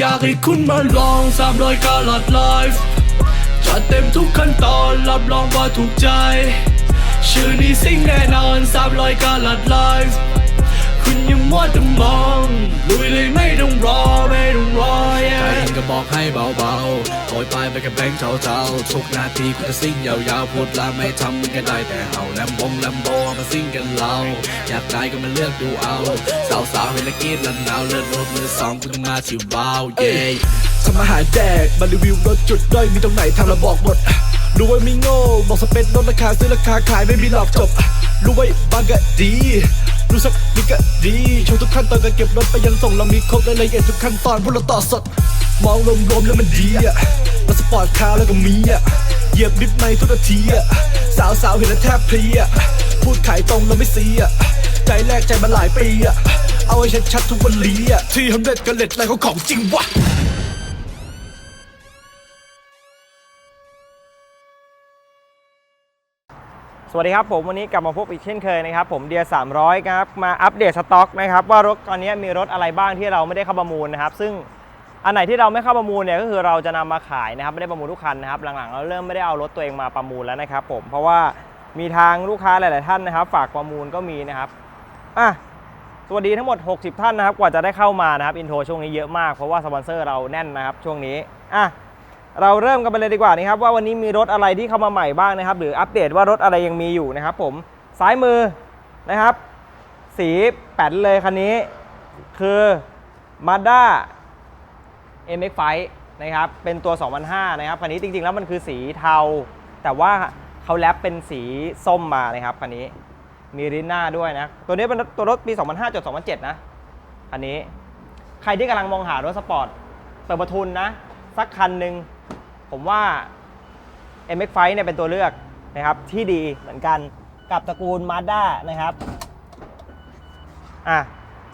อยากให้คุณมาลองสามรอยกาลัดไลฟ์จัดเต็มทุกขั้นตอนรับรองว่าถูกใจ ชื่อนี้สิ่งแน่นอนสามรอยกาลัดไลฟ์ คุณอยังมัวแต่มองลุยเลยไม่ต้องรอไม่ต้องรอ yeah ใจก็บอกให้เบาๆโอยไปไปกับแบงค์เทาๆทุกนาทีคุณจะซิ่งยาวๆพูดแล้วไม่ทำมันก็ได้แต่เห่าแลมบงแลมโบมาซิ่งกันเราอยากได้ก็มาเลือกดูเอา สาวๆเห็นแล้วกรีดแล้วหนาวเลือดรถมือสองคุณต้องมาที่ว้าวเย้ทำอาหารแดกมารีวิวรถจุดด้อยมีตรงไหนทำแล้วบอกหมดรู้ว่ามีโง่บอกสเปคลดราคาซื้อราคาขายไม่มีหลอกจบรู้ไว้บางก็ดี รู้สักนิดก็ดีโชว์ทุกขั้นตอนการเก็บรถไปยังส่งเรามีครบรายละเอียดทุกขั้นตอนพวกเราต่อสด มองรวมๆแล้วมันดีอะรถสปอร์ตคาร์แล้วก็มีอะเหยียบดิฟในทุกนาทีอะสาวๆเห็นแล้วแทบเพลียพูดขายตรงเราไม่ซีอะใจแรกใจมาหลายปีอะเอาให้ชัดๆทุกวันลีอะที่ทำเด็ดกันเล็ดอะไรเขาของจริงวะ วัสดีครับผมวันนี้กลับมาพบอีกเช่นเคยนะครับผมเดีย300ครับมาอัปเดตสต็อกนะครับว่ารถตอนนี้มีรถอะไรบ้างที่เราไม่ได้เข้าประมูลนะครับ ซึ่งอันไหนที่เราไม่เข้าประมูลเนี่ยก็คือเราจะนำมาขายนะครับไม่ได้ประมูลทุกคันนะครับหลังๆเราเริ่มไม่ได้เอารถตัวเองมาประมูลแล้วนะครับผมเพราะว่ามีทางลูกค้าหลาย ๆ ท่านนะครับ ฝากประมูลก็มีนะครับอะสวัสดีทั้งหมด 60 ท่านนะครับกว่าจะได้เข้ามานะครับอินโทรช่วงนี้เยอะมากเพราะว่าสปอนเซอร์เราแน่นนะครับช่วงนี้อะ เราเริ่มกันไปเลยดีกว่านะครับว่าวันนี้มีรถอะไรที่เข้ามาใหม่บ้างนะครับ หรืออัปเดตว่ารถอะไรยังมีอยู่นะครับ ผมซ้ายมือนะครับ สีแป้นเลยคันนี้ คือ Mazda MX-5 นะครับเป็นตัว 2005 นะครับคันนี้จริงๆ แล้วมันคือสีเทา แต่ว่าเขาแรปเป็นสีส้มมานะครับคันนี้มีรินหน้าด้วยนะ ตัวนี้เป็นตัวรถปี 2005จด2007 นะคันนี้ ใครที่กำลังมองหารถสปอร์ตเปิดประทุนนะ สักคันหนึ่ง ผมว่า MX5 เนี่ยเป็นตัวเลือกนะครับที่ดีเหมือนกันกับตระกูล Mazda นะครับอะ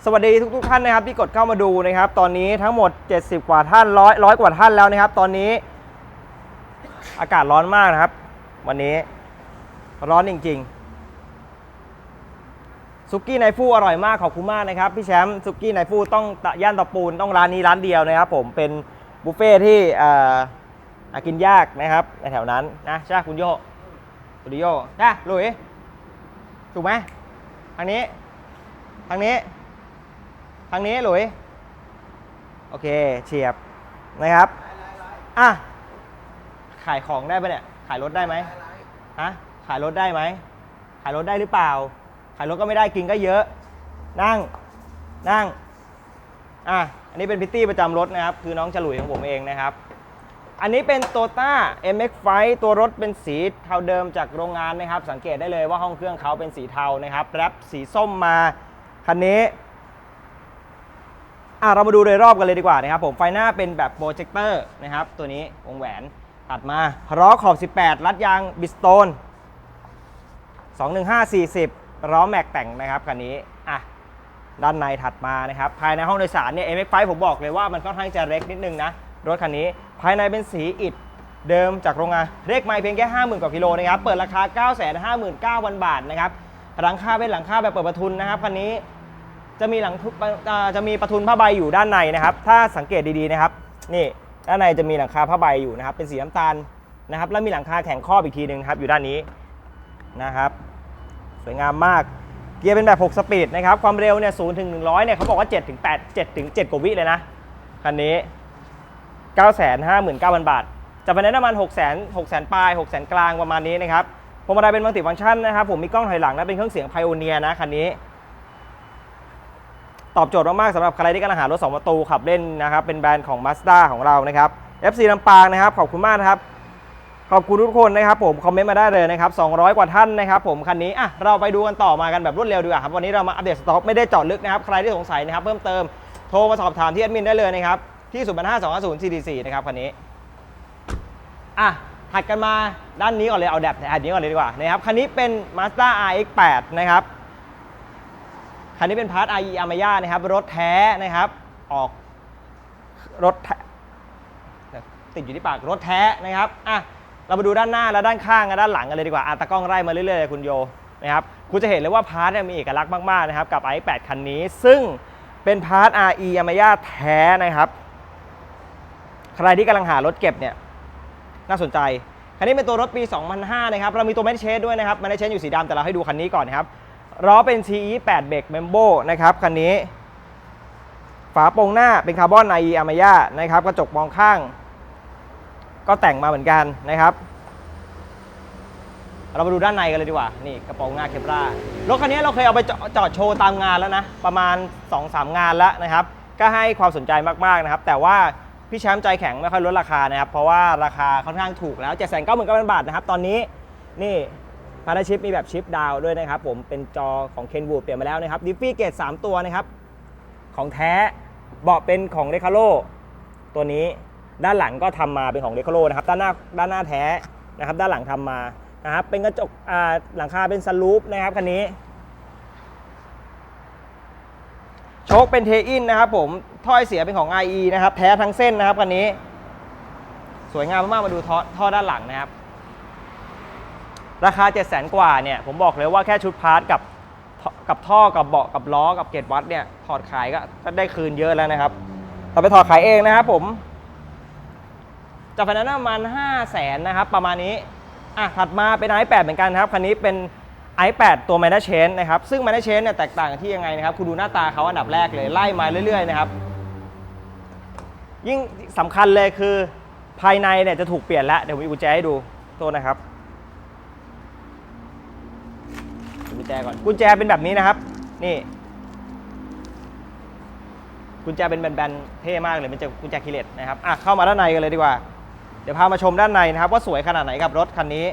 สวัสดีทุกๆท่านนะครับที่กดเข้ามาดูนะครับ ตอนนี้ทั้งหมด 70 กว่าท่านร้อยร้อยกว่าท่านแล้วนะครับ ตอนนี้อากาศร้อนมากนะครับ วันนี้ร้อนจริงๆซุกี้ไนฟูอร่อยมากขอบคุณมากนะครับพี่แชมป์ซุกี้ไนฟูต้องตะย่านตะปูนต้องร้านนี้ร้านเดียวนะครับ ผมเป็นบุฟเฟ่ที่อ่อ หากินยากนะครับในแถวนั้นนะใช่คุณโยคุณโยนะหลุยถูกไหมทางนี้ ทางนี้ ทางนี้หลุยโอเคเฉียบนะครับอะขายของได้ปะเนี่ย ขายรถได้ไหมฮะขายรถได้ไหมขายรถได้หรือเปล่า ขายรถก็ไม่ได้กินก็เยอะ นั่งนั่งอะอันนี้เป็นพิตตี้ประจำรถนะครับ คือน้องฉลุยของผมเองนะครับ อันนี้เป็น t o ต้า MX5 ตัวรถเป็นสีเทาเดิมจากโรงงานนะครับ สังเกตได้เลยว่าห้องเครื่องเขาเป็นสีเทานะครับแรปสีส้มมา คันนี้อะเรามาดูโดยรอบกันเลยดีกว่านะครับ ผมไฟหน้าเป็นแบบโปรเจคเตอร์นะครับ ตัวนี้วงแหวนตัดมาล้อขอบ 18 รัดยางบิสโตน21540ล้อแม็กแต่งนะครับคันนี้อะด้านในถัดมานะครับ ภายในห้องโดยสารเนี่ย MX5 ผมบอกเลยว่ามันค่อนข้างจะเล็กนิดนึงนะ รถคันนี้ภายในเป็นสีอิฐเดิมจากโรงงานเลขไม่เพียงแค่ 50,000 กว่ากิโลนะครับ เปิดราคา 959,000 บาทนะครับ หลังคาเป็นหลังคาแบบเปิดประทุนนะครับคันนี้จะมีหลังจะมีประทุนผ้าใบอยู่ด้านในนะครับ ถ้าสังเกตดีๆนะครับ นี่ด้านในจะมีหลังคาผ้าใบอยู่นะครับ เป็นสีน้ำตาลนะครับ แล้วมีหลังคาแข็งครอบอีกทีหนึ่งครับอยู่ด้านนี้นะครับ สวยงามมาก เกียร์เป็นแบบ 6 สปีดนะครับ ความเร็วเนี่ย 0 ถึง 100 เนี่ยเขาบอกว่า 7 ถึง 8 7 ถึง 7 กว่าวิเลยนะ คันนี้ 959,000 บาท จะไปในน้ำมัน6 0 0 0 0 6 0 0 0ปลาย6 0 0 0 กลางประมาณนี้นะครับพวงมาลัยเป็นมัลติฟังก์ชันนะครับ ผมมีกล้องถอยหลังและเป็นเครื่องเสียงไพโอเนียนะคันนี้ ตอบโจทย์มากๆสำหรับใครที่กำลังหารถ2ประตูขับเล่นนะครับ เป็นแบรนด์ของ Mazda ของเรานะครับ FC ลำปางนะครับ ขอบคุณมากนะครับ ขอบคุณทุกคนนะครับ ผมคอมเมนต์มาได้เลยนะครับ 200 กว่าท่านนะครับ ผมคันนี้อะเราไปดูกันต่อมากันแบบรวดเร็วดีกว่าครับวันนี้เรามาอัปเดตสต็อกไม่ได้เจาะลึกนะครับใครที่สงสัยนะครับเพิ่มเติมโทรมาสอบถามที่แอดมินได้เลยนะครับ ที่ 0 5 2 5 0 4 4นะครับคันนี้ อะถัดกันมาด้านนี้ก่อนเลยเอาแดบอันนี้ก่อนเลยดีกว่านะครับคันนี้เป็น Mazda RX-8 นะครับคันนี้เป็นพาร์ท IE a m a y a นะครับ รถแท้นะครับ ออกรถติดอยู่ที่ปากรถแท้นะครับอะเรามาดูด้านหน้าและด้านข้างและด้านหลังกันเลยดีกว่าอะตากล้องไล่มาเรื่อยๆเลยคุณโยนะครับคุณจะเห็นเลยว่าพาร์ทเนี่ยมีเอกลักษณ์มากๆนะครับกับ i8 คันนี้ ซึ่งเป็นพาร์ท RE a m a y a แท้นะครับ ใครที่กำลังหารถเก็บเนี่ยน่าสนใจ คันนี้เป็นตัวรถปี 2005 นะครับ เรามีตัวแมนเชสด้วยนะครับแมนเชสอยู่สีดำแต่เราให้ดูคันนี้ก่อนนะครับล้อเป็น TE 8 b r a k Membo นะครับคันนี้ ฝาโปร่งหน้าเป็นคาร์บอน IE a m a y a นะครับกระจกมองข้าง ก็แต่งมาเหมือนกันนะครับ เรามาดูด้านในกันเลยดีกว่า นี่กระโปรงหน้าเคปรารถคันนี้เราเคยเอาไปจอจอดโชว์ตามงานแล้วนะ ประมาณ 2-3 งานแล้วนะครับ ก็ให้ความสนใจมากๆนะครับ แต่ว่า พี่แชมป์ใจแข็งไม่ค่อยลดราคานะครับ เพราะว่าราคาค่อนข้างถูกแล้ว7 9 9 0 0 0บาทนะครับ ตอนนี้นี่พาราชิปมีแบบชิปดาวด้วยนะครับ ผมเป็นจอของเคนวูดเปลี่ยนมาแล้วนะครับดิฟฟี่เกต3ตัวนะครับ ของแท้เบาะเป็นของเดคาโ o ตัวนี้ด้านหลังก็ทำมาเป็นของเดคาโ o นะครับ ด้านหน้าด้านหน้าแท้นะครับ ด้านหลังทำมานะครับเป็นกระจกหลังคาเป็นสลูปนะครับคันนี้ โชคเป็นเทอินนะครับผมถ้อยเสียเป็นของ IE นะครับ แท้ทั้งเส้นนะครับคันนี้ สวยงามมากๆมาดูท่อท่อด้านหลังนะครับ ราคา 7 0 0 0 0 0 กว่าเนี่ย ผมบอกเลยว่าแค่ชุดพาร์ทกับกับท่อกับเบาะกับล้อกับเกตวัดเนี่ยถอดขายก็ได้คืนเยอะแล้วนะครับ เราไปถอดขายเองนะครับผมจากไฟแนนซ์ประมาณ5 0 0แสนนะครับ ประมาณนี้อะถัดมาเป็น i8 เหมือนกันครับคันนี้เป็น i8 ตัว m a n a c h a n นะครับ ซึ่ง m a n a c h a n เนี่ยแตกต่างกันที่ยังไงนะครับ คุณดูหน้าตาเขาอันดับแรกเลยไล่มาเรื่อยๆนะครับ ยิ่งสำคัญเลยคือภายในเนี่ยจะถูกเปลี่ยนแล้ว เดี๋ยวมีกุญแจให้ดูโทษนะครับกุญแจก่อน กุญแจเป็นแบบนี้นะครับ นี่กุญแจเป็นแบนๆ เท่มากเลยเป็นกุญแจคีเลตนะครับอะเข้ามาด้านในกันเลยดีกว่า เดี๋ยวพามาชมด้านในนะครับ ว่าสวยขนาดไหนกับรถคันนี้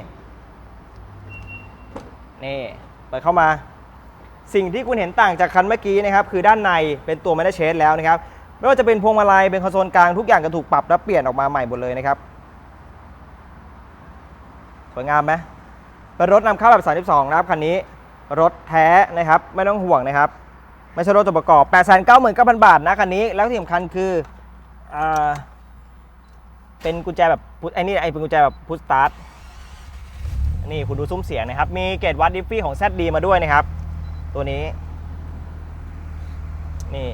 นี่เปิดเข้ามา สิ่งที่คุณเห็นต่างจากคันเมื่อกี้นะครับคือด้านในเป็นตัว m a n เชสแล้วนะครับไม่ว่าจะเป็นพวงมาลัยเป็นคอนโซลกลางทุกอย่างก็ถูกปรับและเปลี่ยนออกมาใหม่หมดเลยนะครับสวยงามไหมเป็นรถนำเข้าแบบ 32 นะครับคันนี้รถแท้นะครับไม่ต้องห่วงนะครับไม่ใช่รถตัวประกอบ 8 9 9 0 0 0 บาทนะคันนี้ แล้วที่สำคัญคืออเป็นกุญแจแบบไอ้นี่ไอ้เป็นกุญแจแบบพุทสตาร์ท นี่คุณดูซุ้มเสียงนะครับ มีเกจวัดดิฟฟี่ของ ZD มาด้วยนะครับ ตัวนี้ นี่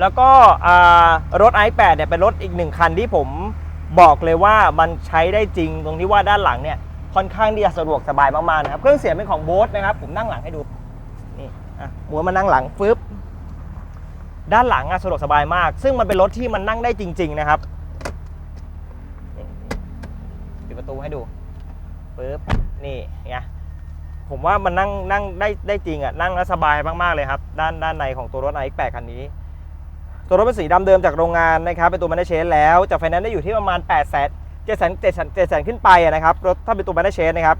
แล้วก็อ่ารถ i8 เนี่ยเป็นรถอีกหนึ่งคันที่ผมบอกเลยว่ามันใช้ได้จริงตรงที่ว่าด้านหลังเนี่ยค่อนข้างที่จะสะดวกสบายมากๆนะครับ เครื่องเสียงเป็นของโบสนะครับ ผมนั่งหลังให้ดู นี่อะหมุนมานั่งหลังฟึบด้านหลังอะสะดวกสบายมาก ซึ่งมันเป็นรถที่มันนั่งได้จริง ๆ นะครับปิดประตูให้ดู ปึ๊บนี่ไงผมว่ามันนั่งนั่งได้ได้จริงอะนั่งแล้วสบายมากๆเลยครับ ด้านด้านในของตัวรถ iX8 คันนี้ ตัวรถเป็นสีดำเดิมจากโรงงานนะครับเป็นตัว m a n เชสแล้วจากไฟแนนซ์ได้อยู่ที่ประมาณ8 0 0 0 0 7 0 0 0 0 7 0 0 0ขึ้นไปะนะครับรถถ้าเป็นตัว m a n เชสนะครับ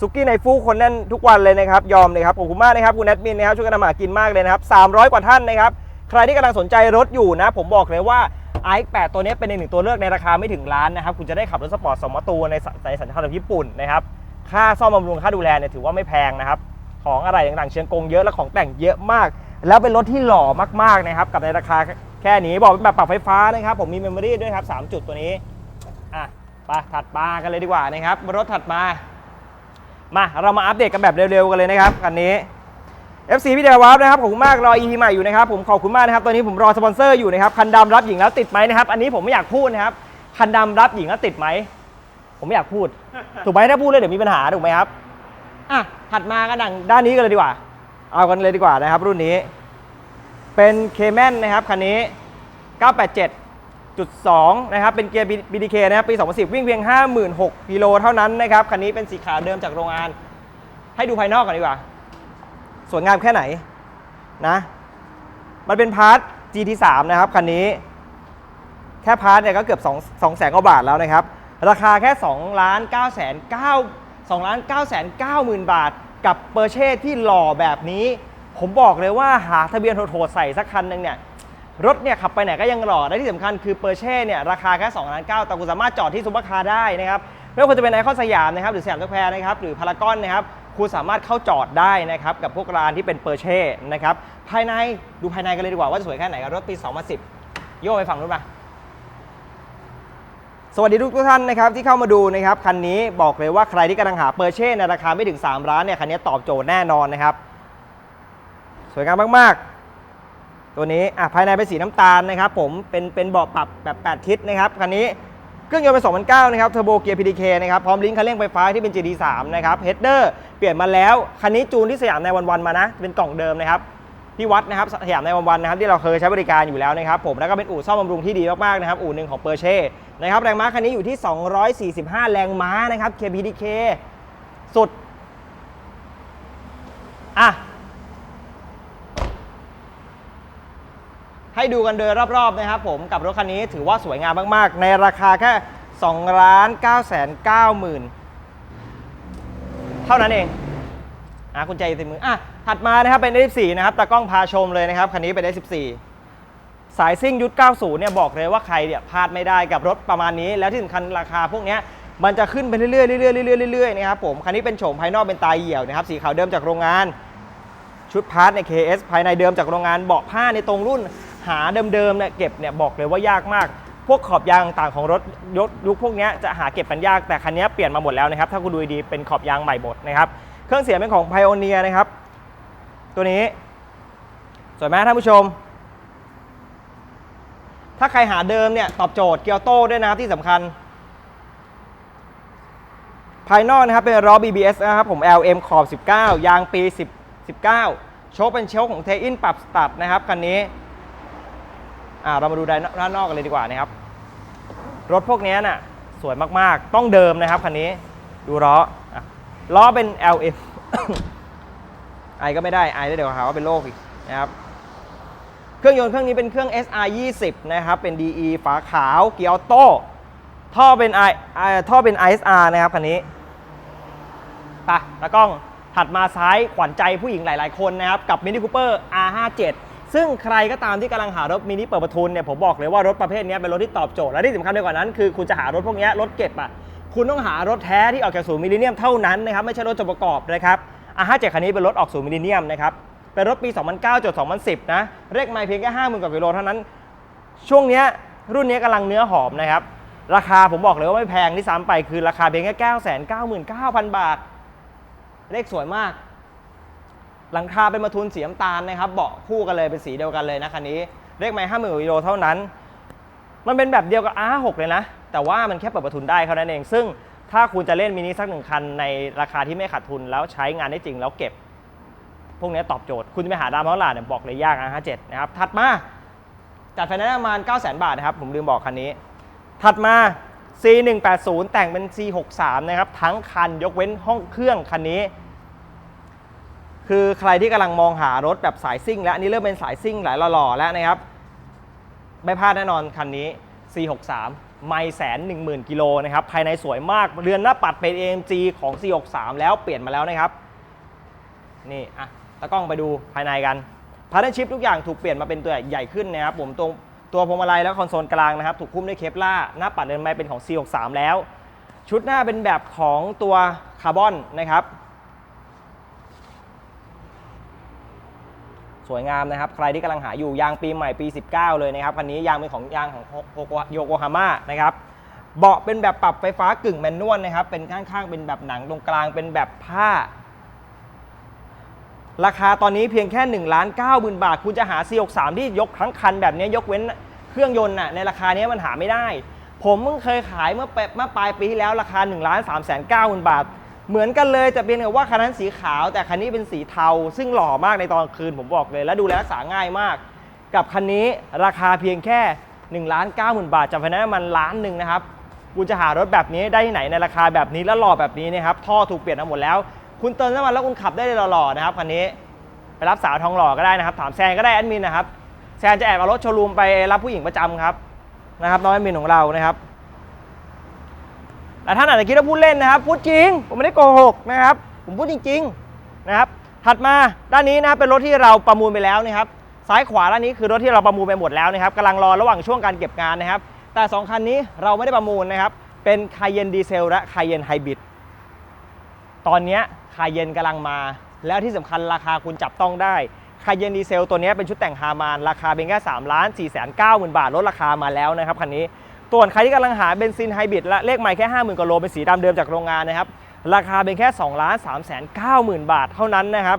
สุกี้ในฟูคนแน่นทุกวันเลยนะครับ ยอมเลยครับขอบคุณมากนะครับคุณแอดมินนะครับช่วยกันทำมาหากินมากเลยนะครับ300 กว่าท่านนะครับ ใครที่กำลังสนใจรถอยู่นะ ผมบอกเลยว่า iX8 ตัวนี้เป็นอีกหนึ่งตัวเลือกในราคาไม่ถึงล้านนะครับ คุณจะได้ขับรถสปอร์ตสองประตูในสในสัญชาติญี่ปุ่นนะครับ ค่าซ่อมบำรุงค่าดูแลเนี่ยถือว่าไม่แพงนะครับ ของอะไรต่างๆเชียงกงเยอะและของแต่งเยอะมาก แล้วเป็นรถที่หล่อมากๆนะครับ กับในราคาแค่นี้บอกเป็นแบบปรับไฟฟ้านะครับ ผมมีเมมโมรี่ด้วยครับ3จุดตัวนี้ อะไปถัดมากันเลยดีกว่านะครับ รถถัดมา มาเรามาอัปเดตกันแบบเร็วๆกันเลยนะครับคันนี้ FC พี่เดวาร์นะครับขอบคุณมากรอ EP ใหม่อยู่นะครับผมขอบคุณมากนะครับตอนนี้ผมรอสปอนเซอร์อยู่นะครับคันดำรับหญิงแล้วติดไหมนะครับอันนี้ผมไม่อยากพูดนะครับคันดำรับหญิงแล้วติดไหมผมไม่อยากพูด ถูกไหมถ้าพูดเลยเดี๋ยวมีปัญหาถูกไหมครับอะถัดมากันดังด้านนี้กันเลยดีกว่า เอากันเลยดีกว่านะครับ รุ่นนี้ เป็นเคแมนนะครับคันนี้ 987.2 นะครับเป็นเกียร์ BDK นะครับปี 2010 วิ่งเพียง 56,000กิโลเท่านั้นนะครับคันนี้เป็นสีขาวเดิมจากโรงงาน ให้ดูภายนอกก่อนดีกว่า สวยงามแค่ไหนนะ มันเป็นพาร์ท GT3 นะครับคันนี้ แค่พาร์ทเนี่ยก็เกือบ2 2แสนกว่าบาทแล้วนะครับ ราคาแค่2ล้าน9แสน9 2ล้าน9แสน9หมื่นบาท กับเปอร์เช่ที่หล่อแบบนี้ ผมบอกเลยว่าหาทะเบียนโหดใส่สักคันหนึ่งเนี่ยรถเนี่ยขับไปไหนก็ยังหล่อและที่สำคัญคือเปอร์เช่เนี่ยราคาแค่2ล้าน9แต่คุณสามารถจอดที่ซุปเปอร์คาร์ได้นะครับไม่ว่าจะเป็นไอคอนสยามนะครับหรือสยามสแควร์นะครับหรือพารากอนนะครับ คุณสามารถเข้าจอดได้นะครับกับพวกร้านที่เป็นเปอร์เช่นะครับภายในดูภายในกันเลยดีกว่าว่าจะสวยแค่ไหนกับรถปี 2010 โยกไปฝั่งนู้นมาสวัสดีทุกท่านนะครับที่เข้ามาดูนะครับคันนี้บอกเลยว่าใครที่กำลังหาเปอร์เช่ในราคาไม่ถึง 3 ล้านเนี่ยคันนี้ตอบโจทย์แน่นอนนะครับ สวยงามมากๆ ตัวนี้อะภายในเป็นสีน้ำตาลนะครับ ผมเป็นเป็นเบาะปรับแบบ 8 ทิศนะครับคันนี้ เครื่องยนต์เป็น 2009 นะครับ เทอร์โบเกียร์ PDK นะครับ พร้อมลิงก์คันเร่งไฟฟ้าที่เป็น GD3 นะครับเฮดเดอร์เปลี่ยนมาแล้ว คันนี้จูนที่สยามในวันวันๆมานะ เป็นกล่องเดิมนะครับที่วัดนะครับสยามในวันวันๆนะครับที่เราเคยใช้บริการอยู่แล้วนะครับผมแล้วก็เป็นอู่ซ่อมบำรุงที่ดีมากๆนะครับอู่หนึ่งของเปอร์เช่นะครับแรงม้าคันนี้อยู่ที่ 245 แรงม้านะครับ KPDK สุดอะ ให้ดูกันโดยรอบๆนะครับผมกับรถคันนี้ถือว่าสวยงามมากๆ ในราคาแค่2ล้าน9แสน9หมื่นเท่านั้นเองอะคุณใจอยู่มืออะถัดมานะครับเป็น F4 นะครับตากล้องพาชมเลยนะครับคันนี้เป็น F14 สายซิ่งยุค90 เนี่ยบอกเลยว่าใครเนี่ยพลาดไม่ได้กับรถประมาณนี้ แล้วที่สำคัญราคาพวกเนี้ยมันจะขึ้นไปเรื่อยๆเรื่อยๆเรื่อยๆเรื่อยๆนะครับผมคันนี้เป็นโฉมภายนอกเป็นตายเหี่ยวนะครับสีขาวเดิมจากโรงงาน ชุดพาร์ทใน KS ภายในเดิมจากโรงงานเบาะผ้าในตรงรุ่น หาเดิมๆเนี่ยเก็บเนี่ยบอกเลยว่ายากมาก พวกขอบยางต่างของรถยกยุคพวกนี้จะหาเก็บกันยากแต่คันนี้เปลี่ยนมาหมดแล้วนะครับถ้าคุณดูดีเป็นขอบยางใหม่หมดนะครับเครื่องเสียงเป็นของ Pioneer นะครับ ตัวนี้สวยไหมท่านผู้ชม ถ้าใครหาเดิมเนี่ยตอบโจทย์เกียวโต้ด้วยนะครับที่สำคัญ ภายนอกนะครับเป็นล้อ BBS นะครับผม LM ขอบ 19 ยางปี 10 19 โชคเป็นโชคของเทอินปรับสตัดนะครับคันนี้ อ่าเรามาดูด้านนอกกันเลยดีกว่านะครับ รถพวกนี้น่ะสวยมากๆ ต้องเดิมนะครับคันนี้ ดูล้อล้อเป็น LM ไอก็ไม่ได้ไอได้เดี๋ยวหาว่าเป็นโรคอีกนะครับ เครื่องยนต์เครื่องนี้เป็นเครื่อง SR 20นะครับ เป็น DE ฝาขาวเกียร์ออโต้ท่อเป็น I ไอท่อเป็น ISR นะครับคันนี้ปะตากล้องถัดมาซ้ายขวัญใจผู้หญิงหลาย ๆ คนนะครับ กับ Mini Cooper R57 ซึ่งใครก็ตามที่กำลังหารถมินิเปิดประทุนเนี่ยผมบอกเลยว่ารถประเภทนี้เป็นรถที่ตอบโจทย์และที่สำคัญไปกว่านั้นคือคุณจะหารถพวกนี้รถเก็บอะคุณต้องหารถแท้ที่ออกจากศูนย์มิลเลนเนียมเท่านั้นนะครับไม่ใช่รถจดประกอบนะครับ R57 คันนี้เป็นรถออกศูนย์มิลเลนเนียมนะครับเป็นรถปี 2009จด2010 นะเลขไมล์เพียงแค่50,000กว่ากิโลเท่านั้น ช่วงนี้รุ่นนี้กำลังเนื้อหอมนะครับราคาผมบอกเลยว่าไม่แพงที่ซ้ำไปคือราคาเพียงแค่9 9 9 9 0 0 บาท เลขสวยมาก หลังคาเป็นมาทุนสีน้ำตาลนะครับ เบาะคู่กันเลยเป็นสีเดียวกันเลยนะคันนี้เลขไมล์50,000กิโลเท่านั้น มันเป็นแบบเดียวกับ R6 เลยนะ แต่ว่ามันแค่เปิดประทุนได้เท่านั้นเอง ซึ่งถ้าคุณจะเล่นมินิสักหนึ่งคันในราคาที่ไม่ขาดทุนแล้วใช้งานได้จริงแล้วเก็บ พวกนี้ตอบโจทย์ คุณจะไปหาดาวน์เท่าไหร่เนี่ยบอกเลยยากนะ57 นะครับ ถัดมาจัดไฟแนนซ์ประมาณ 9 0 0 0 0 0 บาทนะครับ ผมลืมบอกคันนี้ ถัดมา C180 แต่งเป็น C63 นะครับ ทั้งคันยกเว้นห้องเครื่องคันนี้ คือใครที่กำลังมองหารถแบบสายซิ่ง และอันนี้เริ่มเป็นสายซิ่งหลายหล่อๆแล้วนะครับ ไม่พลาดแน่นอนคันนี้ C63 ไม่แสนหนึ่งหมื่นกิโลนะครับ ภายในสวยมากเรือนหน้าปัดเป็น AMG ของ C63 แล้วเปลี่ยนมาแล้วนะครับ นี่อะตะกล้องไปดูภายในกันพาร์ทชิพทุกอย่างถูกเปลี่ยนมาเป็นตัวใหญ่ขึ้นนะครับผมตรงตัวพวงมาลัยและคอนโซลกลางนะครับ ถูกคุ้มด้วยเคปล่าหน้าปัดเดินไม้เป็นของ C63 แล้ว ชุดหน้าเป็นแบบของตัวคาร์บอนนะครับ สวยงามนะครับ ใครที่กำลังหาอยู่ยางปีใหม่ปี 19 เลยนะครับคันนี้ยางเป็นของยางของโยโกฮาม่านะครับเบาะเป็นแบบปรับไฟฟ้ากึ่งแมนนวลนะครับ เป็นข้างๆ เป็นแบบหนังตรงกลางเป็นแบบผ้า ราคาตอนนี้เพียงแค่1ล้าน9หมื่นบาท คุณจะหา C63 ที่ยกทั้งคันแบบนี้ยกเว้นเครื่องยนต์น่ะในราคานี้มันหาไม่ได้ ผมเพิ่งเคยขายเมื่อปเมื่อปลายปีที่แล้วราคา1ล้าน3แสน9หมื่นบาท เหมือนกันเลยแต่เพียงแต่ว่าคันนั้นสีขาวแต่คันนี้เป็นสีเทา ซึ่งหล่อมากในตอนคืนผมบอกเลย และดูแลรักษาง่ายมาก กับคันนี้ราคาเพียงแค่1ล้าน9หมื่นบาทจากไฟนนซ์มันล้านหนึ่งนะครับคุณจะหารถแบบนี้ได้ที่ไหนในราคาแบบนี้และหล่อแบบนี้นะครับท่อถูกเปลี่ยนมาหมดแล้ว คุณเติมน้ำมันแล้วคุณขับได้เลยหล่อๆนะครับคันนี้ไปรับสาวทองหล่อก็ได้นะครับ ถามแซนก็ได้แอดมินนะครับแซนจะแอบเอารถโชว์รูมไปรับผู้หญิงประจำครับนะครับน้องแอดมินของเรานะครับ แต่ท่านอาจจะคิดว่าพูดเล่นนะครับ พูดจริง ผมไม่ได้โกหกนะครับ ผมพูดจริงๆนะครับ ถัดมาด้านนี้นะครับเป็นรถที่เราประมูลไปแล้วนะครับซ้ายขวาด้านนี้คือรถที่เราประมูลไปหมดแล้วนะครับกำลังรอระหว่างช่วงการเก็บงานนะครับ แต่สองคันนี้เราไม่ได้ประมูลนะครับ เป็นคายเยนดีเซลและคายเยนไฮบริดตอนนี้คายเยนกำลังมา แล้วที่สำคัญราคาคุณจับต้องได้คายเยนดีเซลตัวนี้เป็นชุดแต่งฮามาน ราคาเป็นแค่3ล้าน4 9 0 0 0 0 บาทลดราคามาแล้วนะครับคันนี้ ส่วนใครที่กำลังหาเบนซินไฮบริดและเลขใหม่แค่ 50,000กว่าโลเป็นสีดำเดิมจากโรงงานนะครับ ราคาเป็นแค่2ล้าน3 9 0 0 0 0บาทเท่านั้นนะครับ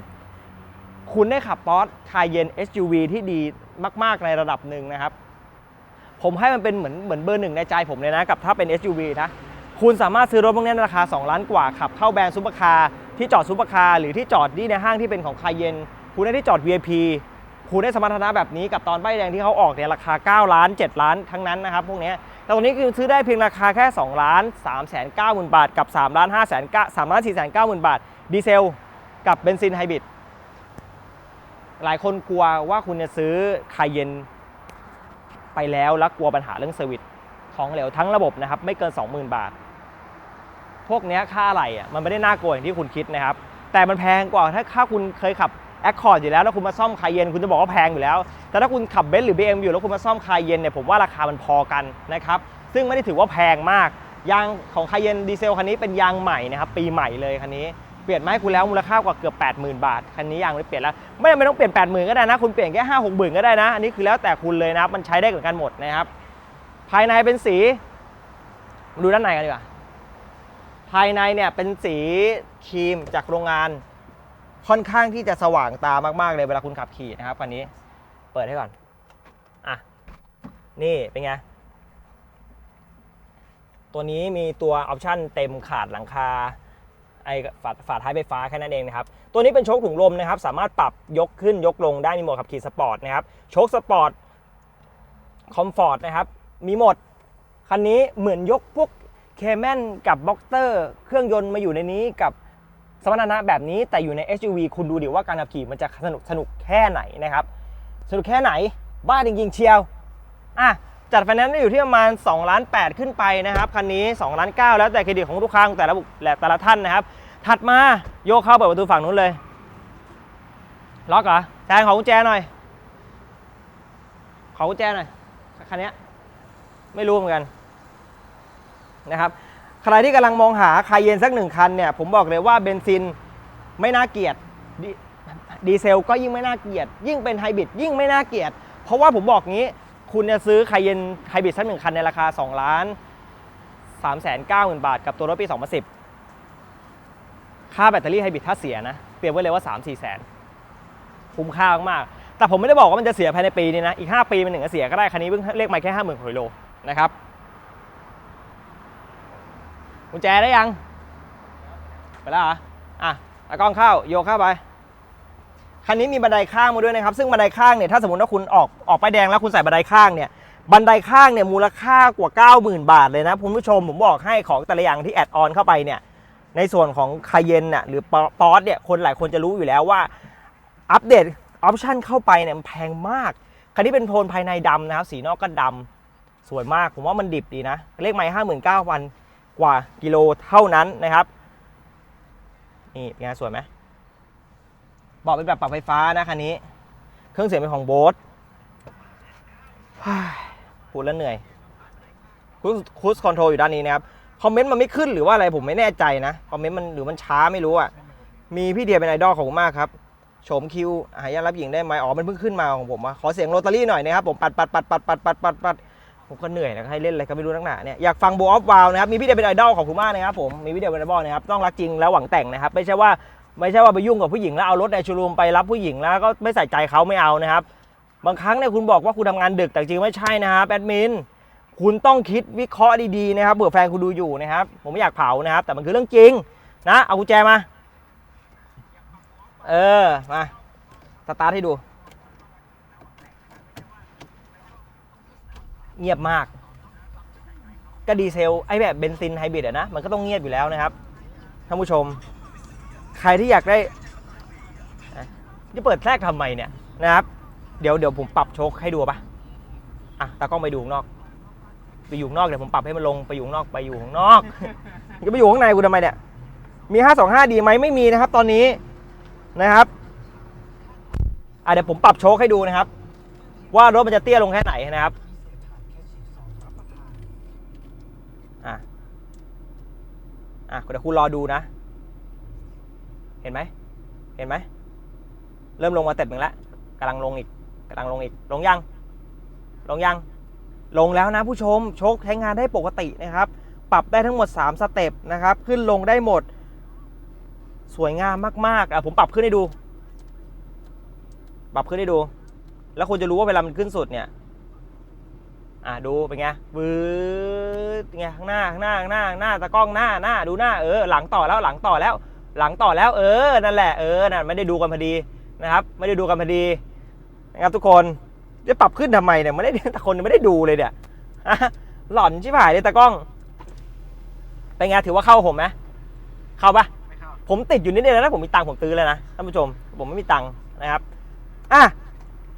คุณได้ขับป๊อตคายเยน SUV ที่ดีมาก ๆ ในระดับหนึ่งนะครับ ผมให้มันเป็นเหมือนเหมือนเบอร์หนึ่งในใจผมเลยนะ กับถ้าเป็น SUV นะคุณสามารถซื้อรถพวกนี้ในราคา 2 ล้านกว่าขับเข้าแบรนด์ซุปเปอร์คาร์ที่จอดซุปเปอร์คาร์หรือที่จอดที่ในห้างที่เป็นของคายเยนคุณได้ที่จอด VIP คุณได้สมรรถนะแบบนี้กับตอนป้ายแดงที่เขาออกเนี่ยราคา 9 ล้าน 7 ล้านทั้งนั้นนะครับพวกนี้ แต่ตอนนี้คือซื้อได้เพียงราคาแค่2ล้าน3แสน9หมื่นบาท กับ3ล้าน5แสน9 3ล้าน4แสน9หมื่นบาท ดีเซล กับเบนซินไฮบริดหลายคนกลัวว่าคุณจะซื้อคายเยนไปแล้วแล้วกลัวปัญหาเรื่องเซอร์วิสของเหลวทั้งระบบนะครับ ไม่เกิน 20,000 บาท พวกนี้ค่าอะไรอะมันไม่ได้น่ากลัวอย่างที่คุณคิดนะครับ แต่มันแพงกว่าถ้าถ้าคุณเคยขับ แอคคอร์ดอยู่แล้ว แล้วคุณมาซ่อมคายเยนคุณจะบอกว่าแพงอยู่แล้ว แต่ถ้าคุณขับเบนซ์หรือ BM อยู่แล้วคุณมาซ่อมคายเยนเนี่ยผมว่าราคามันพอกันนะครับซึ่งไม่ได้ถือว่าแพงมากยางของคายเยนดีเซลคันนี้เป็นยางใหม่นะครับปีใหม่เลยคันนี้เปลี่ยนมาให้คุณแล้วมูลค่ากว่าเกือบ 80,000 บาท คันนี้ยางไม่เปลี่ยนแล้ว ไม่จำเป็นต้องเปลี่ยน 80,000 ก็ได้นะ คุณเปลี่ยนแค่ 5 6 0 0 0 ก็ได้นะ อันนี้คือแล้วแต่คุณเลยนะครับ มันใช้ได้กับกันหมดนะครับ ภายในเป็นสีมาดูด้านในกันดีกว่า ภายในเนี่ยเป็นสีครีมจากโรงงาน ค่อนข้างที่จะสว่างตามากๆเลยเวลาคุณขับขี่นะครับคันนี้ เปิดให้ก่อน อะ นี่เป็นไง ตัวนี้มีตัวออปชั่นเต็มขาดหลังคาไอฝาฝาท้ายไฟฟ้าแค่นั้นเองนะครับ ตัวนี้เป็นโชคถุงลมนะครับ สามารถปรับยกขึ้นยกลงได้มีโหมดขับขี่สปอร์ตนะครับ โชคสปอร์ตคอมฟอร์ตนะครับ มีหมด คันนี้เหมือนยกพวกเคแมนกับบ็อกเตอร์ เครื่องยนต์มาอยู่ในนี้กับ สมรรถนะแบบนี้แต่อยู่ใน SUV คุณดูดิว่าการขับขี่มันจะสนุกสนุกแค่ไหนนะครับ สนุกแค่ไหน บ้าจริงๆเชียวอะจัดไฟแนนซ์ได้อยู่ที่ประมาณ2ล้าน8ขึ้นไปนะครับคันนี้2ล้าน9แล้วแต่เครดิตของลูกค้าของแต่ละบุคแลแต่ละท่านนะครับ ถัดมาโยกเข้าเปิดประตูฝั่งนู้นเลย ล็อกเหรอแทนขอกุญแจหน่อย ขอกุญแจหน่อยคันนี้ไม่รู้เหมือนกันนะครับ ใครที่กำลังมองหาคายเยนสักหนึ่งคันเนี่ยผมบอกเลยว่าเบนซินไม่น่าเกลียดดีดีเซลก็ยิ่งไม่น่าเกลียด ยิ่งเป็นไฮบริดยิ่งไม่น่าเกลียด เพราะว่าผมบอกงี้ คุณจะซื้อคายเยนไฮบริดสักหนึ่งคันในราคา 2 ล้าน3แสน9หมื่นบาท กับตัวรถปี 2010 ค่าแบตเตอรี่ไฮบริดถ้าเสียนะ เปรียบไว้เลยว่า 3 4แสนคุ้มค่ามากๆแต่ผมไม่ได้บอกว่ามันจะเสียภายในปีนี้นะ อีก 5 ปีมันถึงจะเสียก็ได้ คันนี้เพิ่งเลขไม่แค่50,000กิโลนะครับ กุญแจได้ยัง ไปแล้วเหรอ อะตากล้องเข้า โยกเข้าไป คันนี้มีบันไดข้างมาด้วยนะครับ ซึ่งบันไดข้างเนี่ย ถ้าสมมติว่าคุณออกออกไปแดงแล้วคุณใส่บันไดข้างเนี่ย บันไดข้างเนี่ยมูลค่ากว่า 90,000 บาทเลยนะคุณผู้ชม ผมบอกให้ของแต่ละอย่างที่แอดออนเข้าไปเนี่ย ในส่วนของคาเยนน่ะหรือปอสเนี่ย คนหลายคนจะรู้อยู่แล้วว่า อัปเดตออปชันเข้าไปเนี่ยมันแพงมาก คันนี้เป็นโทนภายในดำนะครับ สีนอกก็ดำสวยมาก ผมว่ามันดิบดีนะ เลขไม้ห้าหมื่นเก้าพัน กว่ากิโลเท่านั้นนะครับ นี่เป็นไงสวยไหมบอกเป็นแบบปรับไฟฟ้านะคันนี้ เครื่องเสียงเป็นของโบสพูดแล้วเหนื่อยคูสคูสคอนโทรลอยู่ด้านนี้นะครับ คอมเมนต์มันไม่ขึ้นหรือว่าอะไรผมไม่แน่ใจนะ คอมเมนต์มันหรือมันช้าไม่รู้อะ มีพี่เดียเป็นไอดอลของผมมากครับโฉมคิวหายารับหญิงได้ไหมอ๋อ มันเพิ่งขึ้นมาของผมอะขอเสียงโรตารี่หน่อยนะครับผมปัดปัดปัดปัดปัดปัดปัดปัด ผมก็เหนื่อยนะให้เล่นอะไรก็ไม่รู้นักหนาเนี่ยอยากฟังโบออฟวาวนะครับมีพี่เดียเป็นไอดอลของผมมากนะครับผมมีพี่เดียเป็นไอดอลนะครับต้องรักจริงแล้วหวังแต่งนะครับไม่ใช่ว่าไม่ใช่ว่าไปยุ่งกับผู้หญิงแล้วเอารถในชูรูมไปรับผู้หญิงแล้วก็ไม่ใส่ใจเขาไม่เอานะครับบางครั้งเนี่ยคุณบอกว่าคุณทำงานดึกแต่จริงไม่ใช่นะครับแอดมินคุณต้องคิดวิเคราะห์ดีๆนะครับเผื่อแฟนคุณดูอยู่นะครับผมไม่อยากเผานะครับ แต่มันคือเรื่องจริงนะเอากุญแจมา เออมาสตาร์ทให้ดู เงียบมาก ก็ดีเซลไอ้แบบเบนซินไฮบริดอะนะ มันก็ต้องเงียบอยู่แล้วนะครับ ท่านผู้ชม ใครที่อยากได้จะเปิดแทรกทำไมเนี่ยนะครับ เดี๋ยวเดี๋ยวผมปรับโชคให้ดูปะอะตากล้องไปดูข้างนอก ไปอยู่ข้างนอกเดี๋ยวผมปรับให้มันลงไปอยู่ข้างนอกไปอยู่ข้างนอกจะไปอยู่ข้างในกูทำไมเนี่ย มี 525 ดีไหมไม่มีนะครับ ตอนนี้นะครับอะเดี๋ยวผมปรับโชคให้ดูนะครับ ว่ารถมันจะเตี้ยลงแค่ไหนนะครับ อะ อะเดี๋ยวคุณรอดูนะ เห็นไหม เห็นไหม เริ่มลงมาเต็ปหนึ่งแล้วกำลังลงอีกกำลังลงอีก ลงยัง ลงยัง ลงแล้วนะผู้ชม โชคใช้งานได้ปกตินะครับ ปรับได้ทั้งหมด 3 สเต็ปนะครับ ขึ้นลงได้หมด สวยงามมากๆอะผมปรับขึ้นให้ดู ปรับขึ้นให้ดู แล้วคุณจะรู้ว่าเวลามันขึ้นสุดเนี่ย อะดูเป็นไงวืดเป็นไงข้างหน้าข้างหน้าข้างหน้าข้างหน้าตะกล้องหน้าหน้าดูหน้าเออหลังต่อแล้วหลังต่อแล้ว หลังต่อแล้วเออนั่นแหละเออนั่นไม่ได้ดูกันพอดีนะครับ ไม่ได้ดูกันพอดีนะครับทุกคนจะปรับขึ้นทำไมเนี่ยไม่ได้แต่คนไม่ได้ดูเลยเนี่ยฮะหล่อนชิบหายเลยตะกล้องเป็นไงถือว่าเข้าผมไหมเข้าปะไม่เข้าผมติดอยู่นิดเดียวนะผมมีตังค์ผมซื้อเลยนะท่านผู้ชม ผมไม่มีตังค์นะครับอะ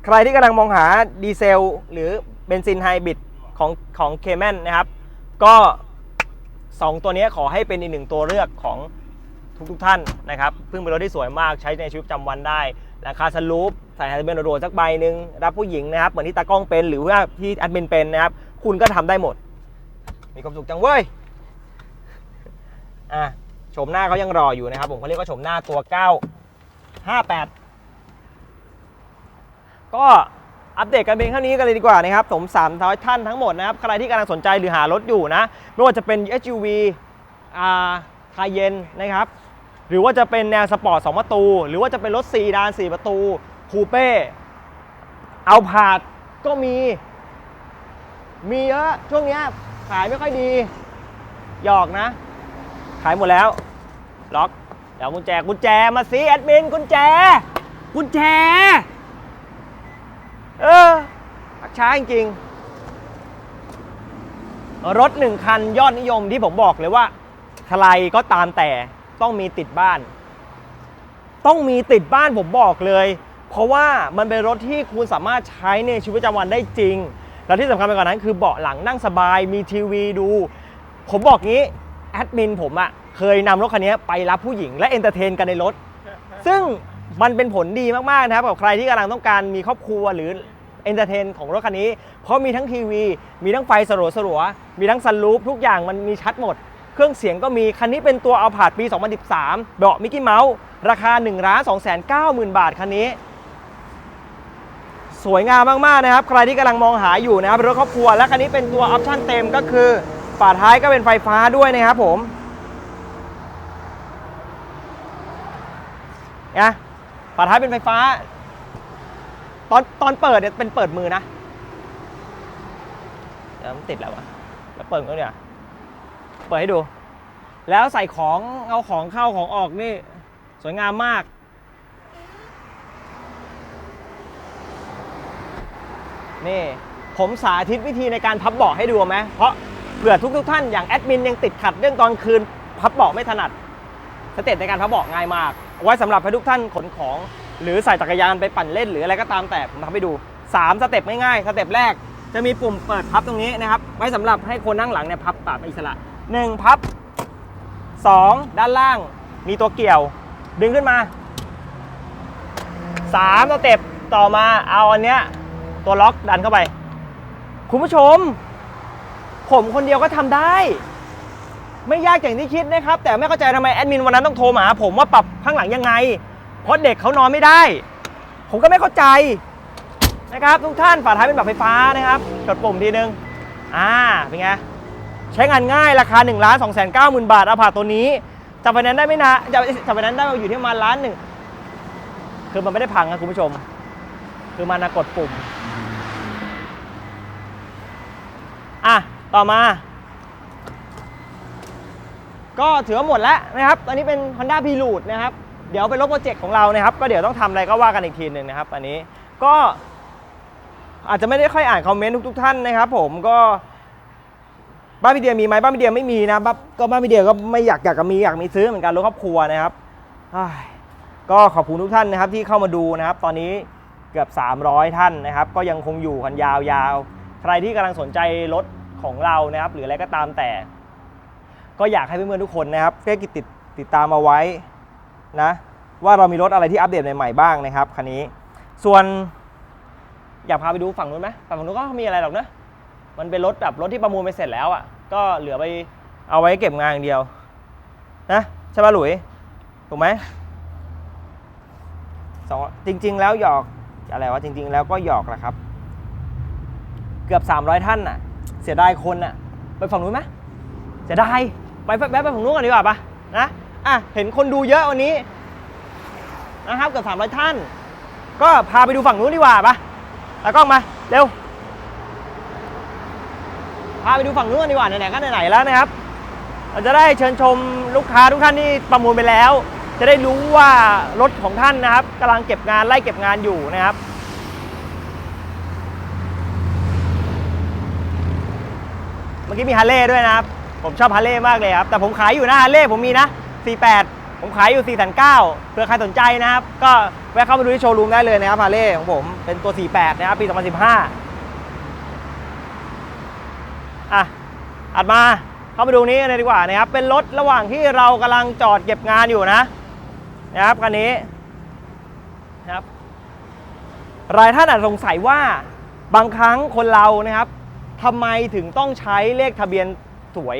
ใครที่กำลังมองหาดีเซล หรือ เบนซินไฮบริดของของเคแมนนะครับ ก็ 2 ตัวนี้ขอให้เป็นอีกหนึ่งตัวเลือกของทุกทุกๆท่านนะครับเพิ่งเป็นรถที่สวยมากใช้ในชีวิตประจำวันได้ราคาสลูปใส่ไฮเบนโรดสักใบหนึ่งรับผู้หญิงนะครับ เหมือนที่ตากล้องเป็นหรือว่าที่แอดมินเป็นนะครับ คุณก็ทำได้หมด มีความสุขจังเว้ยอะโฉมหน้าเขายังรออยู่นะครับ ผมเขาเรียกว่าโฉมหน้าตัว 958 ก็ อัปเดตกันเป็นเท่านี้กันเลยดีกว่านะครับผม300ท่านทั้งหมดนะครับใครที่กำลังสนใจหรือหารถอยู่นะไม่ว่าจะเป็น SUV อ่าคาเยนนะครับหรือว่าจะเป็นแนวสปอร์ต2ประตู หรือว่าจะเป็นรถ4ดาน 4 ประตูคูเป้เอาผาดก็มี มีเยอะช่วงนี้ขายไม่ค่อยดี หยอกนะ ขายหมดแล้ว ล็อก เดี๋ยวกุญแจกุญแจมาสิแอดมินกุญแจ กุญแจ เออช้าจริงรถหนึ่งคันยอดนิยมที่ผมบอกเลยว่า ใครก็ตามแต่ต้องมีติดบ้าน ต้องมีติดบ้านผมบอกเลย เพราะว่ามันเป็นรถที่คุณสามารถใช้ในชีวิตประจำวันได้จริง แล้วที่สำคัญไปกว่านั้นคือเบาะหลังนั่งสบาย มีทีวีดู ผมบอกงี้แอดมินผมอะเคยนำรถคันนี้ไปรับผู้หญิงและเอนเตอร์เทนกันในรถ ซึ่ง มันเป็นผลดีมากๆนะครับกับใครที่กำลังต้องการมีครอบครัวหรือเอนเตอร์เทนของรถคันนี้ เพราะมีทั้งทีวี มีทั้งไฟสลัวสลัวมีทั้งซันรูฟทุกอย่างมันมีชัดหมด เครื่องเสียงก็มี คันนี้เป็นตัวเอาผาดปี 2013 เบาะมิกกี้เมาส์ราคา1นึ่งล้านสองแสนเก้าหมื่นบาทคันนี้ สวยงามมากๆนะครับ ใครที่กำลังมองหาอยู่นะครับรถครอบครัว และคันนี้เป็นตัวออปชั่นเต็มก็คือฝาท้ายก็เป็นไฟฟ้าด้วยนะครับผมนะ ฝาท้ายเป็นไฟฟ้า ตอนตอนเปิดเนี่ยเป็นเปิดมือนะเดี๋ยวมันติดแล้ววะแล้วเปิดก็เนี่ยเปิดให้ดู แล้วใส่ของเอาของเข้าของออกนี่ สวยงามมาก นี่ผมสาธิตวิธีในการพับเบาะให้ดูไหม เพราะเผื่อทุกทุกท่านอย่างแอดมินยังติดขัดเรื่องตอนคืนพับเบาะไม่ถนัด สเต็ปในการพับเบาะง่ายมาก ไว้สำหรับให้ทุกท่านขนของ หรือใส่จักรยานไปปั่นเล่นหรืออะไรก็ตามแต่ผมทำให้ดู 3 สเต็ปง่ายๆสเต็ปแรกจะมีปุ่มเปิดพับตรงนี้นะครับ ไว้สำหรับให้คนนั่งหลังเนี่ยพับปรับอิสระ 1 พับ 2 ด้านล่างมีตัวเกี่ยว ดึงขึ้นมา 3 สเต็ปต่อมาเอาอันเนี้ยตัวล็อกดันเข้าไป คุณผู้ชม ผมคนเดียวก็ทำได้ ไม่ยากอย่างที่คิดนะครับ แต่ไม่เข้าใจทำไมแอดมินวันนั้นต้องโทรมาหาผมว่าปรับข้างหลังยังไง เพราะเด็กเขานอนไม่ได้ ผมก็ไม่เข้าใจนะครับทุกท่านฝาท้ายเป็นแบบไฟฟ้านะครับกดปุ่มทีนึงอ่าเป็นไงใช้งานง่ายราคา1นึ่งล้านสองแสนเก้าหมื่นบาทเอาผ่าตัวนี้จับไฟแนนซ์ได้ไม่นานจับจับไฟแนนซ์ได้อยู่ที่ประมาณล้านหนึ่งคือมันไม่ได้พังนะคุณผู้ชม คือมันกดปุ่มอะต่อมา ก็ถือว่าหมดแล้วนะครับ ตอนนี้เป็น Honda p r e l u d e นะครับ เดี๋ยวเป็นรถโปรเจกต์ของเรานะครับ ก็เดี๋ยวต้องทำอะไรก็ว่ากันอีกทีหนึ่งนะครับ อันนี้ก็อาจจะไม่ได้ค่อยอ่านคอมเมนต์ทุกๆท่านนะครับ ผมก็บ้านพี่เดียมีไหมบ้านพี่เดียไม่มีนะบ้านก็บ้านพี่เดียก็ไม่อยากอยากจะมีอยากมีซื้อเหมือนกันรถครอบครัวนะครับก็ขอบคุณทุกท่านนะครับที่เข้ามาดูนะครับ ตอนนี้เกือบ 300 ท่านนะครับ ก็ยังคงอยู่กันยาวๆ ใครที่กำลังสนใจรถของเรานะครับ หรืออะไรก็ตามแต่ ก็อยากให้เพื่อนๆทุกคนนะครับช่วยติดติดติดตามเอาไว้นะว่าเรามีรถอะไรที่อัปเดตใหม่ๆบ้างนะครับคันนี้ ส่วนอยากพาไปดูฝั่งนู้นไหมฝั่งนู้นก็มีอะไรหรอกนะมันเป็นรถแบบรถที่ประมูลไปเสร็จแล้วอะก็เหลือไปเอาไว้เก็บงานอย่างเดียวนะใช่ป่ะหลุยถูกไหมสองจริง ๆ แล้วหยอกอะไรวะจริง ๆ แล้วก็หยอกแหละครับ เกือบ 300 ท่านน่ะ เสียดายคนน่ะ ไปฝั่งนู้นไหมเสียดาย ไปแวะไปฝั่งนู้นกันดีกว่าปะนะอะเห็นคนดูเยอะวันนี้นะครับเกือบ300ท่าน ก็พาไปดูฝั่งนู้นดีกว่าปะตากล้องมาเร็วพาไปดูฝั่งนู้นกันดีกว่าไหนๆก็ไหนๆแล้วนะครับเราจะได้เชิญชมลูกค้าทุกท่านที่ประมูลไปแล้ว จะได้รู้ว่ารถของท่านนะครับกำลังเก็บงานไล่เก็บงานอยู่นะครับเมื่อกี้มีฮาร์เลย์ด้วยนะครับ ผมชอบฮาร์เลย์มากเลยครับ แต่ผมขายอยู่นะฮาร์เลย์ผมมีนะ 48 ผมขายอยู่ 4 9 0 0เผื่อใครสนใจนะครับ ก็แวะเข้ามาดูที่โชว์รูมได้เลยนะครับฮาร์เลย์ของผมเป็นตัว 48 นะครับ ปี 2015 อะอัดมาเข้ามาดูนี้เลยดีกว่านะครับ เป็นรถระหว่างที่เรากำลังจอดเก็บงานอยู่นะนะครับคันนี้นะครับหลายท่านอาจสงสัยว่าบางครั้งคนเรานะครับทำไมถึงต้องใช้เลขทะเบียน สวย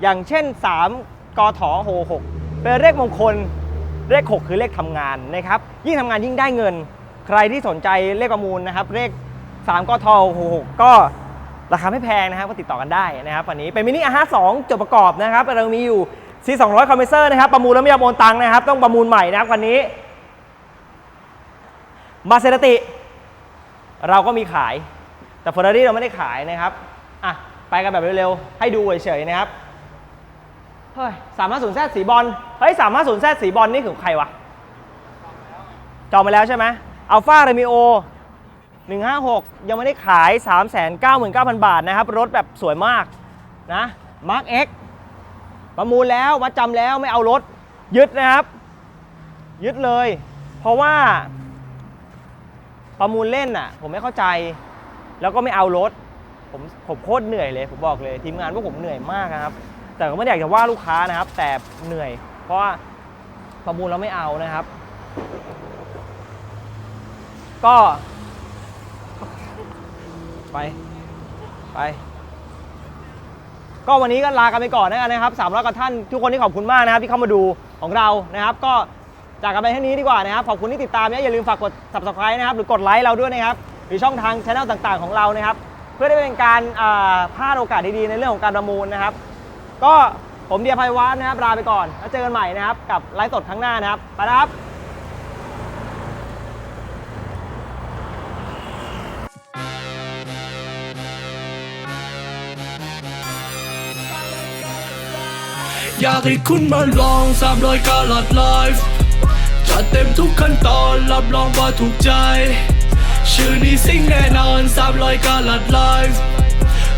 อย่างเช่น 3กทโห6เป็นเลขมงคลเลข 6 คือเลขทำงานนะครับยิ่งทำงานยิ่งได้เงิน ใครที่สนใจเลขประมูลนะครับ เลข3กทโห6ก็ราคาไม่แพงนะครับก็ติดต่อกันได้นะครับวันนี้เป็นมินิ R52 จดประกอบนะครับเรามีอยู่ C200 คอมเพรสเซอร์นะครับประมูลแล้วไม่ยอมโอนตังค์นะครับ ต้องประมูลใหม่นะครับวันนี้มาเซรติ เราก็มีขาย แต่เฟอร์รารี่เราไม่ได้ขายนะครับอะ ไปกันแบบเร็วๆ ให้ดูเฉยๆนะครับ เฮ้ยสามารถศูนย์แซดสีบอล เฮ้ยสามารถศูนย์แซดสีบอลนี่ของใครวะ จองไปแล้วใช่ไหมอัลฟาเรมิโอ156 ยังไม่ได้ขาย 399,000 บาทนะครับ รถแบบสวยมากนะมาร์กเอ็กประมูลแล้วมาจำแล้วไม่เอารถ ยึดนะครับ ยึดเลย เพราะว่าประมูลเล่นอะ ผมไม่เข้าใจ แล้วก็ไม่เอารถ ผมผมโคตรเหนื่อยเลยผมบอกเลยทีมงานพวกผมเหนื่อยมากนะครับ แต่ก็ไม่ได้อยากจะว่าลูกค้านะครับ แต่เหนื่อย เพราะว่าประมูลเราไม่เอานะครับ ก็ ไปไป ก็วันนี้ก็ลากันไปก่อนแล้วกันนะครับสามร้อยกับท่านทุกคนที่ขอบคุณมากนะครับที่เข้ามาดูของเรานะครับ ก็จากกันไปเท่านี้ดีกว่านะครับ ขอบคุณที่ติดตามนะอย่าลืมฝากกด subscribe นะครับ หรือกดไลค์เราด้วยนะครับ หรือช่องทางช anel ต่างๆของเรานะครับ พื่อได้เป็นการพลาดโอกาสดีๆในเรื่องของการประมูลนะครับ ก็ผมเดียภัยวัฒน์นะครับลาไปก่อน แล้วเจอกันใหม่นะครับ กับไลฟ์สดครั้งหน้านะครับไปครับอยากให้คุณมาลองสามรอยกาลัดไลฟ์จัดเต็มทุกขั้นตอนรับรองว่าถูกใจ ชื่อนี้สิ่งแน่นอนสามรอยกาลัดไลฟ์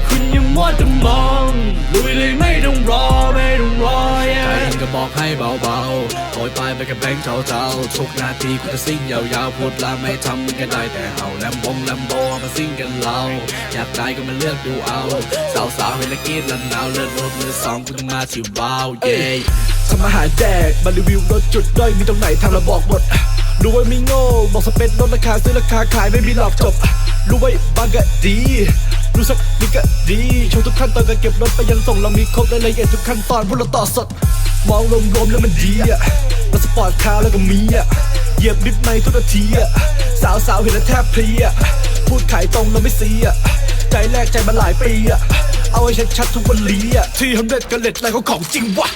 คุณอยังมัวแต่มองลุยเลยไม่ต้องรอไม่ต้องรอ yeah ใครเห็นก็บอกให้เบาๆโปรยปลายไปกับแบงค์เทาๆทุกนาทีกูจะซิ่งยาวๆพูดลาไม่ทำกันได้แต่เห่าแลมบงแลมโบมาซิ่งกันเราอยากได้ก็มาเลือกดูเอา สาวๆเห็นแล้วกรีดแล้วหนาวเลือดรถมือสองกูต้องมาที่ว้าวเย้ทำอาหารแจกมารีวิวรถจุดด้อยมีตรงไหนทำเราบอกหมด ดูไว้ไม่โง่บอกสเปคลดราคาซื้อราคาขายไม่มีหลอกจบรู้ไว้บางก็ดีรู้สักนิดก็ดีโชว์ทุกขั้นตอนการเก็บรถไปยันส่งเรามีครบรายละเอียดทุกขั้นตอนพวกเราต่อสด มองรวมๆแล้วมันดีอะรถสปอร์ตคาร์แล้วก็มีอะเหยียบนิดไม่ทุกนาทีอะสาวๆเห็นแล้วแทบเพลียพูดขายตรงเราไม่เสียใจแรกใจมาหลายปีอะเอาให้ชัดๆทุกวันลีอะที่ทำเด็ดกันเล็ดอะไรเขาของจริงวะ